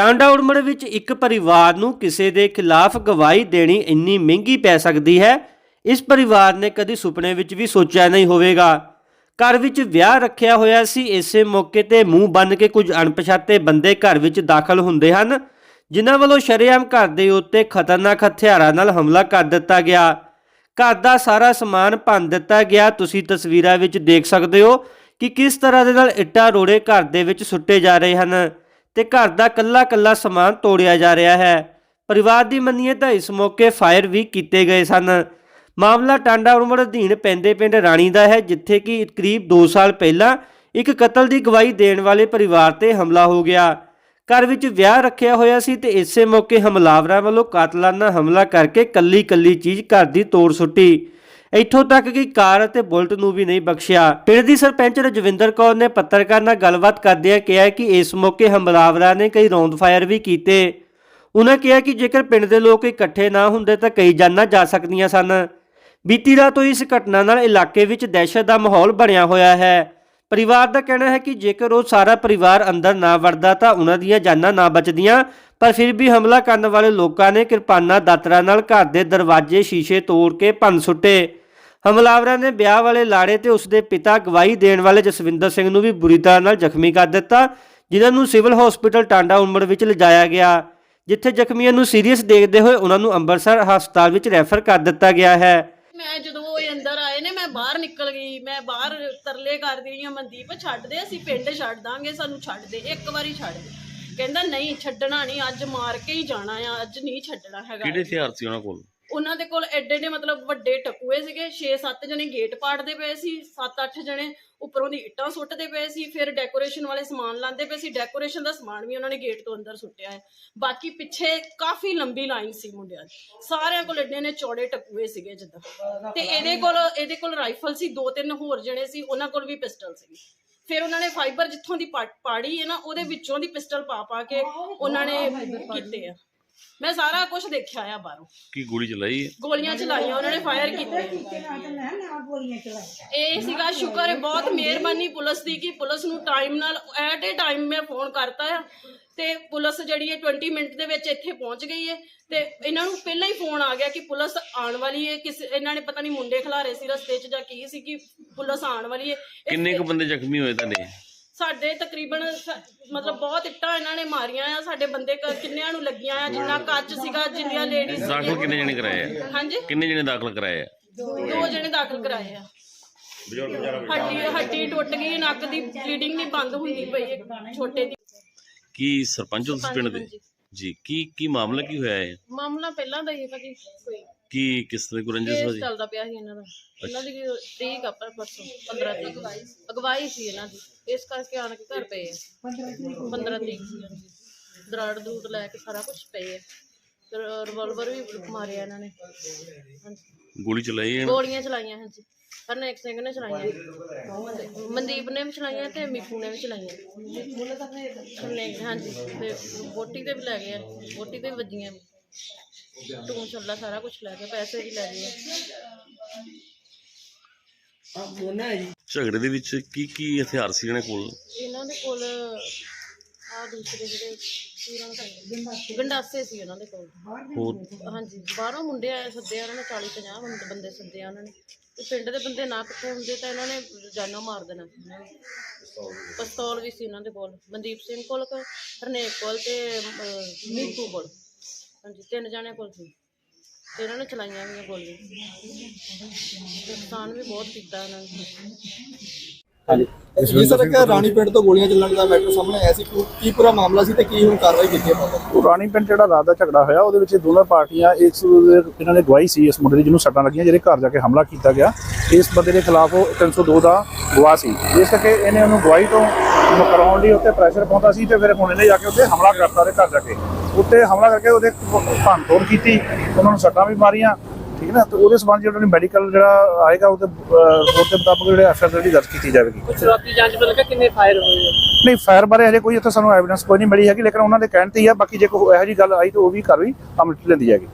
ਟਾਂਡਾ ਉੜਮੜ ਵਿੱਚ ਇੱਕ ਪਰਿਵਾਰ ਨੂੰ ਕਿਸੇ ਦੇ ਖਿਲਾਫ ਗਵਾਹੀ ਦੇਣੀ ਇੰਨੀ ਮਹਿੰਗੀ ਪੈ ਸਕਦੀ ਹੈ? ਇਸ ਪਰਿਵਾਰ ਨੇ ਕਦੀ ਸੁਪਨੇ ਵਿੱਚ ਵੀ ਸੋਚਿਆ ਨਹੀਂ ਹੋਵੇਗਾ। ਘਰ ਵਿੱਚ ਵਿਆਹ ਰੱਖਿਆ ਹੋਇਆ ਸੀ, ਇਸੇ ਮੌਕੇ ਤੇ ਮੂੰਹ ਬੰਨ ਕੇ ਕੁਝ ਅਣਪਛਾਤੇ ਬੰਦੇ ਘਰ ਵਿੱਚ ਦਾਖਲ ਹੁੰਦੇ ਹਨ, ਜਿਨ੍ਹਾਂ ਵੱਲੋਂ ਸ਼ਰੇਆਮ ਘਰ ਦੇ ਉੱਤੇ ਖਤਰਨਾਕ ਹਥਿਆਰਾਂ ਨਾਲ ਹਮਲਾ ਕਰ ਦਿੱਤਾ ਗਿਆ। ਘਰ ਦਾ ਸਾਰਾ ਸਮਾਨ ਭੰਨ ਦਿੱਤਾ ਗਿਆ। ਤੁਸੀਂ ਤਸਵੀਰਾਂ ਵਿੱਚ ਦੇਖ ਸਕਦੇ ਹੋ ਕਿ ਕਿਸ ਤਰ੍ਹਾਂ ਦੇ ਨਾਲ ਇੱਟਾਂ ਰੋੜੇ ਘਰ ਦੇ ਵਿੱਚ ਸੁੱਟੇ ਜਾ ਰਹੇ ਹਨ। ਤੇ ਘਰ ਦਾ ਕੱਲਾ ਕੱਲਾ ਸਮਾਨ ਤੋੜਿਆ ਜਾ ਰਿਹਾ ਹੈ। ਪਰਿਵਾਰ ਦੀ ਮੰਨੀਏ ਤਾਂ ਇਸ ਮੌਕੇ ਫਾਇਰ ਵੀ ਕੀਤੇ ਗਏ ਸਨ। ਮਾਮਲਾ ਟਾਂਡਾ ਉਮਰ ਅਧੀਨ ਪੈਂਦੇ ਪਿੰਡ ਰਾਣੀ ਦਾ ਹੈ, ਜਿੱਥੇ ਕਿ ਕਰੀਬ 2 ਸਾਲ ਪਹਿਲਾਂ ਇੱਕ ਕਤਲ ਦੀ ਗਵਾਹੀ ਦੇਣ ਵਾਲੇ ਪਰਿਵਾਰ ਤੇ ਹਮਲਾ ਹੋ ਗਿਆ। ਘਰ ਵਿੱਚ ਵਿਆਹ ਰੱਖਿਆ ਹੋਇਆ ਸੀ ਤੇ ਇਸੇ ਮੌਕੇ ਹਮਲਾਵਰਾਂ ਵੱਲੋਂ ਕਾਤਲਾਨਾ ਹਮਲਾ ਕਰਕੇ ਕੱਲੀ ਕੱਲੀ ਚੀਜ਼ ਘਰ ਦੀ ਤੋੜ ਸੁੱਟੀ। ਇੱਥੋਂ ਤੱਕ ਕਿ ਕਾਰ ਅਤੇ ਬੁਲਟ ਨੂੰ ਵੀ ਨਹੀਂ ਬਖਸ਼ਿਆ। ਪਿੰਡ ਦੀ ਸਰਪੰਚ ਰਜਵਿੰਦਰ ਕੌਰ ਨੇ ਪੱਤਰਕਾਰ ਨਾਲ ਗੱਲਬਾਤ ਕਰਦਿਆਂ ਕਿਹਾ ਕਿ ਇਸ ਮੌਕੇ ਹਮਲਾਵਰਾਂ ਨੇ ਕਈ ਰੌਂਦ ਫਾਇਰ ਵੀ ਕੀਤੇ। ਉਹਨਾਂ ਕਿਹਾ ਕਿ ਜੇਕਰ ਪਿੰਡ ਦੇ ਲੋਕ ਇਕੱਠੇ ਨਾ ਹੁੰਦੇ ਤਾਂ ਕਈ ਜਾਨਾਂ ਜਾ ਸਕਦੀਆਂ ਸਨ। ਬੀਤੀ ਰਾਤ ਹੋਈ ਇਸ ਘਟਨਾ ਨਾਲ ਇਲਾਕੇ ਵਿੱਚ ਦਹਿਸ਼ਤ ਦਾ ਮਾਹੌਲ ਬਣਿਆ ਹੋਇਆ ਹੈ। ਪਰਿਵਾਰ ਦਾ ਕਹਿਣਾ ਹੈ ਕਿ ਜੇਕਰ ਉਹ ਸਾਰਾ ਪਰਿਵਾਰ ਅੰਦਰ ਨਾ ਵੜਦਾ ਤਾਂ ਉਹਨਾਂ ਦੀਆਂ ਜਾਨਾਂ ਨਾ ਬਚਦੀਆਂ, ਪਰ ਫਿਰ ਵੀ ਹਮਲਾ ਕਰਨ ਵਾਲੇ ਲੋਕਾਂ ਨੇ ਕਿਰਪਾਨਾਂ ਦਾਤਰਾਂ ਨਾਲ ਘਰ ਦੇ ਦਰਵਾਜ਼ੇ ਸ਼ੀਸ਼ੇ ਤੋੜ ਕੇ ਭੰਨ ਸੁੱਟੇ। ਹਮਲਾਵਰਾਂ ਨੇ ਵਿਆਹ ਵਾਲੇ ਲਾੜੇ ਤੇ ਉਸਦੇ ਪਿਤਾ ਗਵਾਹੀ ਦੇਣ ਵਾਲੇ ਜਸਵਿੰਦਰ ਸਿੰਘ ਨੂੰ ਵੀ ਬੁਰੀ ਤਰ੍ਹਾਂ ਨਾਲ ਜ਼ਖਮੀ ਕਰ ਦਿੱਤਾ, ਜਿਨ੍ਹਾਂ ਨੂੰ ਸਿਵਲ ਹਸਪੀਟਲ ਟਾਂਡਾ ਉਮਰ ਵਿੱਚ ਲਿਜਾਇਆ ਗਿਆ, ਜਿੱਥੇ ਜ਼ਖਮੀਆਂ ਨੂੰ ਸੀਰੀਅਸ ਦੇਖਦੇ ਹੋਏ ਉਹਨਾਂ ਨੂੰ ਅੰਮ੍ਰਿਤਸਰ ਹਸਪਤਾਲ ਵਿੱਚ ਰੈਫਰ ਕਰ ਦਿੱਤਾ ਗਿਆ ਹੈ। ਮੈਂ ਜਦੋਂ ਉਹ ਅੰਦਰ ਆਏ ਨੇ ਮੈਂ ਬਾਹਰ ਨਿਕਲ ਗਈ, ਮੈਂ ਬਾਹਰ ਤਰਲੇ ਕਰਦੀ ਰਹੀ ਹਾਂ, ਮਨਦੀਪ ਛੱਡ ਦੇ ਅਸੀਂ ਪਿੰਡ ਛੱਡ ਦਾਂਗੇ, ਸਾਨੂੰ ਛੱਡ ਦੇ ਇੱਕ ਵਾਰੀ ਛੱਡ ਦੇ। ਕਹਿੰਦਾ, ਨਹੀਂ, ਛੱਡਣਾ ਨਹੀਂ, ਅੱਜ ਮਾਰ ਕੇ ਹੀ ਜਾਣਾ ਆ, ਅੱਜ ਨਹੀਂ ਛੱਡਣਾ ਹੈਗਾ। ਕਿਹੜੇ ਹਥਿਆਰ ਸੀ ਉਹਨਾਂ ਕੋਲ? ਉਹਨਾਂ ਦੇ ਕੋਲ ਐਡੇ ਨੇ ਮਤਲਬ ਵੱਡੇ ਟਕੂਏ ਸੀਗੇ 6-7 ਜਣੇ ਗੇਟ ਪਾੜਦੇ ਪਏ ਸੀ 7-8 ਜਣੇ ਉੱਪਰੋਂ ਦੀ ਇੱਟਾਂ ਸੁੱਟਦੇ ਪਏ ਸੀ ਫਿਰ ਡੈਕੋਰੇਸ਼ਨ ਵਾਲੇ ਸਮਾਨ ਲਾਉਂਦੇ ਪਏ ਸੀ ਡੈਕੋਰੇਸ਼ਨ ਦਾ ਸਮਾਨ ਵੀ ਉਹਨਾਂ ਨੇ ਗੇਟ ਤੋਂ ਅੰਦਰ ਸੁੱਟਿਆ ਹੈ। ਬਾਕੀ ਪਿੱਛੇ ਕਾਫੀ ਲੰਬੀ ਲਾਈਨ ਸੀ ਮੁੰਡਿਆਂ ਦੀ। ਸਾਰਿਆਂ ਕੋਲ ਐਡੇ ਨੇ ਚੌੜੇ ਟਕੂਏ ਸੀਗੇ ਜਿੱਦਾਂ। ਤੇ ਇਹਦੇ ਕੋਲ ਇਹਦੇ ਕੋਲ ਰਾਈਫਲ ਸੀ ਦੋ ਤਿੰਨ ਹੋਰ ਜਣੇ ਸੀ ਉਹਨਾਂ ਕੋਲ ਵੀ ਪਿਸਟਲ ਸੀ ਫਿਰ ਉਹਨਾਂ ਨੇ ਫਾਈਬਰ ਜਿੱਥੋਂ ਦੀ ਪਾੜੀ ਹੈ ਨਾ ਉਹਦੇ ਵਿੱਚੋਂ ਦੀ ਪਿਸਟਲ ਪਾ ਪਾ ਕੇ ਉਹਨਾਂ ਨੇ ਕੀਤੇ ਆ। ਮੈਂ ਸਾਰਾ ਕੁਝ ਦੇਖਿਆ ਆ ਬਾਹਰੋਂ। ਕੀ ਗੋਲੀ ਚਲਾਈ ਹੈ? ਗੋਲੀਆਂ ਚਲਾਈਆਂ ਉਹਨਾਂ ਨੇ ਫਾਇਰ ਕੀਤੇ। ਇਹ ਸੀਗਾ ਸ਼ੁਕਰ ਹੈ। ਬਹੁਤ ਮਿਹਰਬਾਨੀ ਪੁਲਿਸ ਦੀ ਕਿ ਪੁਲਿਸ ਨੂੰ ਟਾਈਮ ਨਾਲ ਐਟ ਏ ਟਾਈਮ ਮੈਂ ਫੋਨ ਕਰਤਾ ਆ। ਤੇ ਪੁਲਿਸ ਜਿਹੜੀ ਹੈ 20 ਮਿੰਟ ਦੇ ਵਿੱਚ ਇੱਥੇ ਪਹੁੰਚ ਗਈ ਹੈ। ਤੇ ਇਹਨਾਂ ਨੂੰ ਪਹਿਲਾਂ ਹੀ ਫੋਨ ਆ ਗਿਆ ਕਿ ਪੁਲਿਸ ਆਉਣ ਵਾਲੀ ਹੈ। ਕਿਸ ਇਹਨਾਂ ਨੇ ਪਤਾ ਨਹੀਂ ਮੁੰਡੇ ਖਿਲਾਰੇ ਸੀ ਰਸਤੇ 'ਚ ਜਾਂ ਕੀ ਸੀ ਕਿ ਪੁਲਿਸ ਆਉਣ ਵਾਲੀ ਹੈ। ਕਿੰਨੇ ਕੁ ਬੰਦੇ ਜ਼ਖਮੀ ਹੋਏ ਤੁਹਾਡੇ? ਸਾਡੇ ਤਕਰੀਬਨ ਸ- ਮਤਲਬ ਬਹੁਤ ਇੱਟਾਂ ਇਹਨਾਂ ਨੇ ਮਾਰੀਆਂ ਆ ਸਾਡੇ ਬੰਦੇ ਕ- ਕਿੰਨਿਆਂ ਨੂੰ ਲੱਗੀਆਂ ਆ ਜਿੰਨਾ ਕੱਚ ਸੀਗਾ ਜਿੰਨੀਆਂ ਲੇਡੀਜ਼ ਦਾਖਲ ਕਿੰਨੇ ਜਣੇ ਕਰਾਏ ਆ? ਹਾਂਜੀ? ਕਿੰਨੇ ਜਣੇ ਦਾਖਲ ਕਰਾਏ ਆ? ਦੋ ਜਣੇ ਦਾਖਲ ਕਰਾਏ ਆ। ਹੱਡੀ ਹੱਡੀ ਟੁੱਟ ਗਈ ਨੱਕ ਦੀ ਬਲੀਡਿੰਗ ਨਹੀਂ ਬੰਦ ਹੁੰਦੀ ਪਈ ਹੈ ਛੋਟੇ ਦੀ। ਕੀ ਸਰਪੰਚ ਹੋ ਤੁਸੀਂ ਪਿੰਡ ਦੇ? ਜੀ ਕੀ ਕੀ ਮਾਮਲਾ ਕੀ ਹੋਇਆ ਹੈ ਮਾਮਲਾ ਪਹਿਲਾਂ ਦਾ ਹੀ ਹੈ ਭਾਜੀ ਕੋਈ ਕੀ ਕਿਸ ਤਰ੍ਹਾਂ ਕੋਈ ਰੰਜਿਸ਼ ਕੇਸ ਵਜੀ ਚੱਲਦਾ ਪਿਆ ਸੀ ਇਹਨਾਂ ਦਾ ਇਹਨਾਂ ਦੀ ਤਰੀਕ ਆ ਪਰ ਪਰਸੋਂ 15 ਤਰੀਕ ਅਗਵਾਈ ਸੀ ਇਹਨਾਂ ਦੀ ਇਸ ਕਰਕੇ ਆਣ ਕੇ ਘਰ ਪਏ ਆ 15 ਤਰੀਕ ਸੀ ਇਹਨਾਂ ਦੀ ਦਰਾੜ ਦੂੜ ਲੈ ਕੇ ਸਾਰਾ ਕੁਝ ਪਏ ਆ ਰਿਵਾਲਵਰ ਵੀ ਮਾਰਿਆ ਇਹਨਾਂ ਨੇ ਹਾਂਜੀ ਗੋਲੀ ਚਲਾਈ ਹੈ ਗੋਲੀਆਂ ਚਲਾਈਆਂ ਹਾਂਜੀ ਹਰਨੇਕ ਸਿੰਘ ਨੇ ਚਲਾਈਆਂ ਮਨਦੀਪ ਨੇ ਵੀ ਚਲਾਈਆਂ ਤੇ ਮਿੱਠੂ ਨੇ ਵੀ ਚਲਾਈਆਂ ਹਰਨੇਕ ਹਾਂਜੀ ਤੇ ਬੋਟੀ ਤੇ ਵੀ ਲੈ ਗਏ ਆ ਬੋਟੀ ਤੇ ਵੀ ਵੱਜੀਆਂ ਟੂਨ ਛੱਲਾ ਸਾਰਾ ਕੁਝ ਲੈ ਗਏ ਪੈਸੇ ਵੀ ਲੈ ਗਏ ਆ। ਝਗੜੇ ਦੇ ਵਿੱਚ ਕੀ ਕੀ ਹਥਿਆਰ ਸੀ ਇਹਨਾਂ ਕੋਲ? ਇਹਨਾਂ ਦੇ ਕੋਲ ਆ ਦੂਸਰੇ ਜਿਹੜੇ ਪੂਰਾ ਗੰਡਾਸੇ। ਸੀ ਉਹਨਾਂ ਦੇ ਕੋਲ। ਹੋਰ? ਹਾਂਜੀ ਬਾਹਰੋਂ ਮੁੰਡੇ ਆਏ ਸੱਦੇ ਆ ਉਹਨਾਂ ਨੇ 40 50 ਬੰਦੇ ਬੰਦੇ ਸੱਦੇ ਆ ਉਹਨਾਂ ਨੇ। ਤੇ ਪਿੰਡ ਦੇ ਬੰਦੇ ਨਾ ਇਕੱਠੇ ਹੁੰਦੇ ਤਾਂ ਇਹਨਾਂ ਨੇ ਜਾਨੋਂ ਮਾਰ ਦੇਣਾ। ਪਿਸਤੌਲ ਵੀ ਸੀ ਇਹਨਾਂ ਦੇ ਕੋਲ। ਮਨਦੀਪ ਸਿੰਘ ਕੋਲ ਕ- ਹਰਨੇਕ ਕੋਲ ਤੇ ਨੀਤੂ ਕੋਲ। ਹਾਂਜੀ ਤਿੰਨ ਜਾਣੇ ਕੋਲ ਸੀ। ਤੇ ਇਹਨਾਂ ਨੇ ਚਲਾਈਆਂ ਵੀ ਗੋਲੀਆਂ। ਨੁਕਸਾਨ ਵੀ ਬਹੁਤ ਕੀਤਾ ਇਹਨਾਂ ਨੇ। ਜੀ ਸਰ ਕਿ ਰਾਣੀ ਪਿੰਡ ਤੋਂ ਗੋਲੀਆਂ ਚੱਲਣ ਦਾ ਮੈਟਰ ਸਾਹਮਣੇ ਆਇਆ ਸੀ। ਕੀ- ਕੀ ਪੂਰਾ ਮਾਮਲਾ ਸੀ ਤੇ ਕੀ ਹੁਣ ਕਾਰਵਾਈ ਕੀਤੀ ਹੈ ਬਾਬਾ ਉਹ ਰਾਣੀ ਪਿੰਡ ਜਿਹੜਾ ਰਾਤ ਦਾ ਝਗੜਾ ਹੋਇਆ ਉਹਦੇ ਵਿੱਚ ਦੋਨੋਂ ਪਾਰਟੀਆਂ ਇਸ ਇਹਨਾਂ ਨੇ ਗਵਾਹੀ ਸੀ ਇਸ ਮੁੰਡੇ ਦੀ ਜਿਹਨੂੰ ਸੱਟਾਂ ਲੱਗੀਆਂ ਜਿਹੜੇ ਘਰ ਜਾ ਕੇ ਹਮਲਾ ਕੀਤਾ ਗਿਆ। ਇਸ ਬੰਦੇ ਦੇ ਖਿਲਾਫ ਉਹ 302 ਦਾ ਗਵਾਹ ਸੀ। ਇਸ ਕਰਕੇ ਇਹਨੇ ਉਹਨੂੰ ਗਵਾਹੀ ਤੋਂ ਮੁਕਰਾਉਣ ਲਈ ਉੱਤੇ ਪ੍ਰੈਸ਼ਰ ਪਾਉਂਦਾ ਸੀ ਤੇ ਫਿਰ ਹੁਣ ਇਹਨੇ ਜਾ ਕੇ ਉੱਤੇ ਹਮਲਾ ਕਰਤਾ ਉਹਦੇ ਘਰ ਜਾ ਕੇ। ਉੱਤੇ ਹਮਲਾ ਕਰਕੇ ਉਹਦੇ ਭੰਨ ਤੋੜ ਕੀਤੀ ਉਹਨਾਂ ਨੂੰ ਸੱਟਾਂ ਵੀ ਮਾਰੀਆਂ ਠੀਕ ਨਾ? ਤੇ ਉਹਦੇ ਸਬੰਧ ਜਿਹੜਾ ਮੈਡੀਕਲ ਜਿਹੜਾ ਆਏਗਾ ਉਹਦੇ ਰਿਪੋਰਟ ਦੇ ਮੁਤਾਬਕ ਜਿਹੜੇ ਐਫਆਰ ਜਿਹੜੀ ਦਰਜ ਕੀਤੀ ਜਾਵੇਗੀ। ਸ਼ੁਰੂਆਤੀ ਜਾਂਚ ਮਿਲ ਕੇ ਕਿੰਨੇ ਫਾਇਰ ਹੋਏ? ਨਹੀਂ ਫਾਇਰ ਬਾਰੇ ਹਜੇ ਕੋਈ ਇੱਥੇ ਸਾਨੂੰ ਐਵੀਡੈਂਸ ਕੋਈ ਨਹੀਂ ਮਿਲੀ ਹੈਗੀ ਲੇਕਿਨ ਉਹਨਾਂ ਦੇ ਕਹਿਣ ਤੇ ਹੀ ਆ ਬਾਕੀ ਜੇ ਕੋਈ ਇਹੋ ਜਿਹੀ ਗੱਲ ਆਈ ਤਾਂ ਉਹ ਵੀ ਕਾਰਵਾਈ ਅਮਲ ਚ ਲੈਂਦੀ ਜਾਏਗੀ